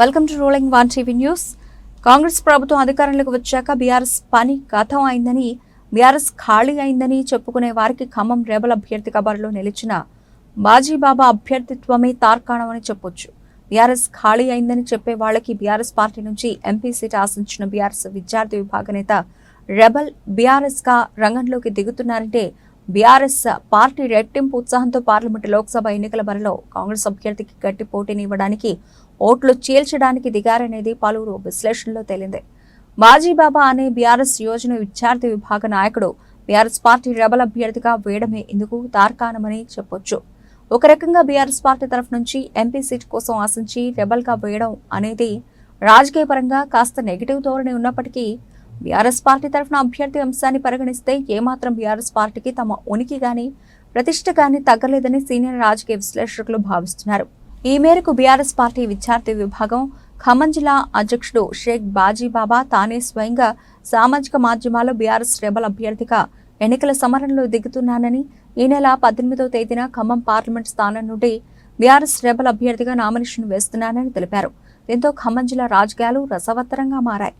Welcome to rolling one TV news. Congress ప్రభుత్వం అధికారంలోకి వచ్చాక బీఆర్ఎస్ పని గతం అయిందని బీఆర్ఎస్ ఖాళీ అయిందని చెప్పుకునే వారికి ఖమ్మం రేబల్ అభ్యర్థి కబర్లో నిలిచిన బాజీబాబా అభ్యర్థిత్వమే తార్కాణమని చెప్పొచ్చు. బీఆర్ఎస్ ఖాళీ అయిందని చెప్పే వాళ్ళకి బీఆర్ఎస్ పార్టీ నుంచి ఎంపీ సీట్ ఆశించిన బీఆర్ఎస్ విద్యార్థి విభాగ నేత రెబల్ బీఆర్ఎస్గా రంగంలోకి దిగుతున్నారంటే బీఆర్ఎస్ పార్టీ రెట్టింపు ఉత్సాహంతో పార్లమెంటు లోక్సభ ఎన్నికల బరిలో కాంగ్రెస్ అభ్యర్థికి గట్టి పోటీని ఇవ్వడానికి ఓట్లు చీల్చడానికి దిగారనేది పలువురు విశ్లేషణలో తేలింది. మాజీ బాబా అనే బీఆర్ఎస్ యోజన విద్యార్థి విభాగ నాయకుడు బీఆర్ఎస్ పార్టీ రెబల్ అభ్యర్థిగా వేయడమే ఇందుకు తార్కాణమని చెప్పొచ్చు. ఒక రకంగా బీఆర్ఎస్ పార్టీ తరఫు నుంచి ఎంపీ సీట్ కోసం ఆశించి రెబల్గా వేయడం అనేది రాజకీయ పరంగా కాస్త నెగిటివ్ ధోరణి ఉన్నప్పటికీ బీఆర్ఎస్ పార్టీ తరఫున అభ్యర్థి అంశాన్ని పరిగణిస్తే ఏమాత్రం బీఆర్ఎస్ పార్టీకి తమ ఉనికి గాని ప్రతిష్ట గాని తగ్గలేదని సీనియర్ రాజకీయ విశ్లేషకులు భావిస్తున్నారు. ఈ మేరకు బీఆర్ఎస్ పార్టీ విద్యార్థి విభాగం ఖమ్మం జిల్లా అధ్యక్షుడు షేక్ బాజీబాబా తానే స్వయంగా సామాజిక మాధ్యమాల్లో బీఆర్ఎస్ రెబల్ అభ్యర్థిగా ఎన్నికల సమరంలో దిగుతున్నానని ఈ నెల పద్దెనిమిదవ తేదీన ఖమ్మం పార్లమెంట్ స్థానం నుండి బీఆర్ఎస్ రెబల్ అభ్యర్థిగా నామినేషన్ వేస్తున్నానని తెలిపారు. దీంతో ఖమ్మం జిల్లా రాజకీయాలు రసవత్తరంగా మారాయి.